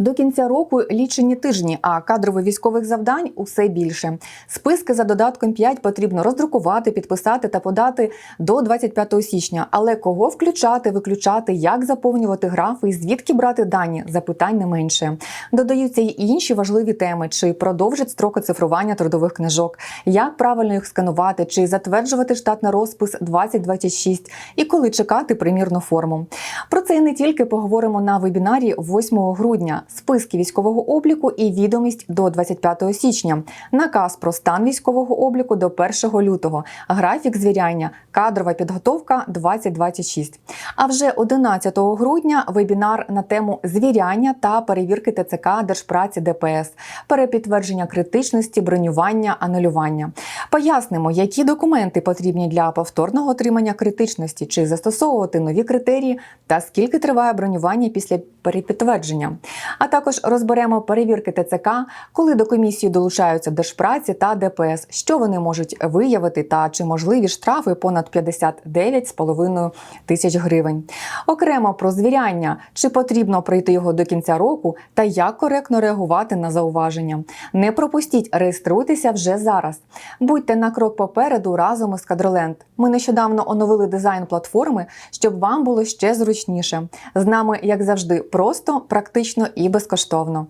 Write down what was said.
До кінця року лічені тижні, а кадрових військових завдань усе більше. Списки за додатком 5 потрібно роздрукувати, підписати та подати до 25 січня. Але кого включати, виключати, як заповнювати графи і звідки брати дані? Запитань не менше. Додаються й інші важливі теми: чи продовжать строки цифрування трудових книжок, як правильно їх сканувати, чи затверджувати штатний розпис 2026 і коли чекати примірну форму. Про це і не тільки поговоримо на вебінарі 8 грудня. Списки військового обліку і відомість до 25 січня, наказ про стан військового обліку до 1 лютого, графік звіряння, кадрова підготовка 2026. А вже 11 грудня вебінар на тему звіряння та перевірки ТЦК Держпраці ДПС, перепідтвердження критичності, бронювання, анулювання. Пояснимо, які документи потрібні для повторного отримання критичності, чи застосовувати нові критерії та скільки триває бронювання після перепідтвердження. А також розберемо перевірки ТЦК, коли до комісії долучаються Держпраці та ДПС, що вони можуть виявити та чи можливі штрафи понад 59,5 тисяч гривень. Окремо про звіряння, чи потрібно пройти його до кінця року та як коректно реагувати на зауваження. Не пропустіть, реєструйтеся вже зараз. Будьте на крок попереду разом із Кадроленд. Ми нещодавно оновили дизайн платформи, щоб вам було ще зручніше. З нами, як завжди, просто, практично і безкоштовно.